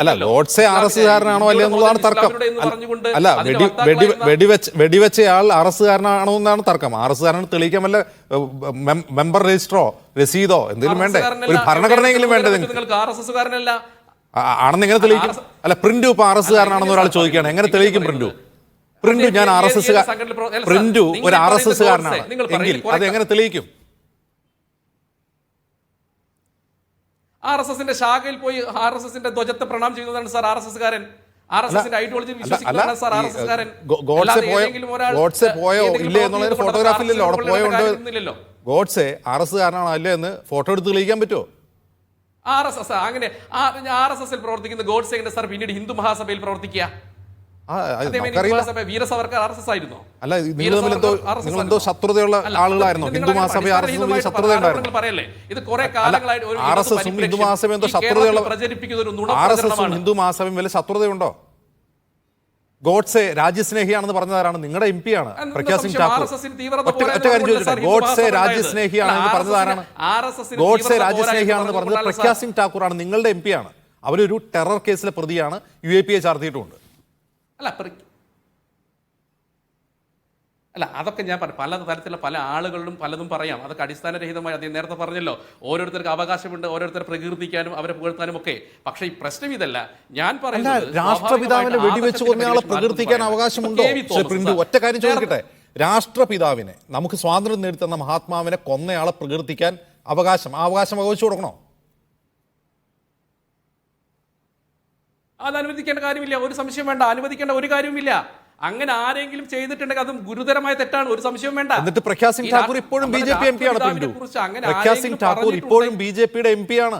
അല്ല ലോഡ്സെ R S കാരനാണോ അല്ലേ എന്നുള്ളതാണ് തർക്കം. അല്ല വെടി വെടി വെടിവെച്ച് വെടിവെച്ചയാൾ ആർ എസ് കാരനാണോ എന്നാണ് തർക്കം. ആർ എസ് കാരനാണ് തെളിയിക്കാൻ വല്ല മെമ്പർ രജിസ്റ്ററോ രസീതോ എന്തെങ്കിലും വേണ്ടേ? ഒരു ഭരണഘടനയെങ്കിലും വേണ്ടേ നിങ്ങൾക്ക്? ആർ എസ് ആണെന്ന് എങ്ങനെ തെളിയിക്കും? അല്ല പ്രിന്റു ഇപ്പൊ ആർ എസ് കാരനാണെന്ന് ഒരാൾ ചോദിക്കുകയാണ്. എങ്ങനെ തെളിയിക്കും പ്രിന്റു? പ്രിന്റു ഞാൻ ആർ എസ് എസ് പ്രിന്റു ഒരു ആർ എസ് പറയുന്നത് എസ് കാരനാണ്. ഗോഡ്സെ, നിങ്ങൾ എങ്കിൽ അത് എങ്ങനെ തെളിയിക്കും? ആർ എസ് എസിന്റെ ശാഖയിൽ പോയി ആർ എസ് എസിന്റെ ധ്വജത്തെ പ്രണാം ചെയ്യുന്നതാണ് സാർ ആർ എസ് എസ് കാരൻ ആർ എസ് എസിന്റെ ഐഡിയോളജി അല്ല വിശ്വസിക്കുന്നതാണ് സാർ ആർ എസ് ഗോഡ്സെ പോയോ ഇല്ലേ എന്നുള്ളതിന് പ്രവൃത്തി അവിടെ പോയോ. ഗോഡ്സെ ആർ എസ് കാരനാണോ അല്ലേ എന്ന് ഫോട്ടോ എടുത്ത് തെളിയിക്കാൻ പറ്റുമോ? ആർ എസ് എസ് അങ്ങനെ ആർ എസ് എസിൽ പ്രവർത്തിക്കുന്ന ഗോഡ്സെ സാർ പിന്നീട് ഹിന്ദു മഹാസഭയിൽ പ്രവർത്തിക്കുക. വീരസവർക്കാർ ആർ എസ് എസ് ആയിരുന്നോ. അല്ല നിങ്ങൾ എന്തോ ശത്രുതയുള്ള ആളുകളായിരുന്നോ. Hindu Mahasabha R S S ശത്രുത ആർ എസ് എസും ഹിന്ദു എന്തോ ശത്രുതയുള്ള ആർ എസ് എസും ഹിന്ദു മഹാസഭയും വലിയ ശത്രുതയുണ്ടോ? ഗോഡ്സെ രാജ്യസ്നേഹിയാണെന്ന് പറഞ്ഞതാരാണ്? നിങ്ങളുടെ എം പി ആണ്. പ്രഖ്യാ സിംഗ് ഠാക്കൂർ. ഗോഡ്സെ രാജ്യസ്നേഹിയാണെന്ന് ഉണ്ടായത്. പറഞ്ഞത് ആരാണ് RSS ന് ഗോഡ്സെ രാജ്യസ്നേഹിയാണെന്ന് പറഞ്ഞത് പ്രഖ്യാ സിംഗ് ഠാക്കൂറാണ്. നിങ്ങളുടെ എം പി ആണ്. അവരൊരു ടെറർ കേസിലെ പ്രതിയാണ്. യു എ പി എ ചാർത്തിയിട്ടുമുണ്ട്. അല്ല പെറുക്കി അല്ല അതൊക്കെ ഞാൻ പറഞ്ഞു പല തരത്തിലുള്ള പല ആളുകളിലും പലതും പറയാം. അതൊക്കെ അടിസ്ഥാനരഹിതമായി അദ്ദേഹം നേരത്തെ പറഞ്ഞല്ലോ. ഓരോരുത്തർക്ക് അവകാശമുണ്ട് ഓരോരുത്തരെ പ്രകീർത്തിക്കാനും അവരെ പുകഴ്ത്താനും ഒക്കെ. പക്ഷേ ഈ പ്രശ്നം ഇതല്ല. ഞാൻ പറയുന്നത് രാഷ്ട്രപിതാവിനെ വെടിവെച്ച് കൊന്നയാളെ പ്രകീർത്തിക്കാൻ അവകാശമുണ്ടോ. ഒറ്റ കാര്യം ചോദിക്കട്ടെ? രാഷ്ട്രപിതാവിനെ നമുക്ക് സ്വാതന്ത്ര്യം നേടിത്തന്ന മഹാത്മാവിനെ കൊന്നയാളെ പ്രകീർത്തിക്കാൻ അവകാശം. ആ അവകാശം വകവെച്ചു കൊടുക്കണോ? അത് അനുവദിക്കേണ്ട കാര്യമില്ല. ഒരു സംശയം വേണ്ട. അനുവദിക്കേണ്ട ഒരു കാര്യവുമില്ല. അങ്ങനെ ആരെങ്കിലും ചെയ്തിട്ടുണ്ടെങ്കിൽ അതും ഗുരുതരമായ തെറ്റാണ്. ഒരു സംശയം വേണ്ട. എന്നിട്ട് പ്രഖ്യാസിംഗ് ഠാക്കൂർ ഇപ്പോഴും B J P M P ആണ് രാഷ്ട്രപിതാവിനെ പ്രിന്റു കുറിച്ച് അങ്ങനെ പ്രഖ്യാ സിംഗ് ആരെങ്കിലും ഠാക്കൂർ ഇപ്പോഴും ബി ജെ പിയുടെ എം പി ആണ്.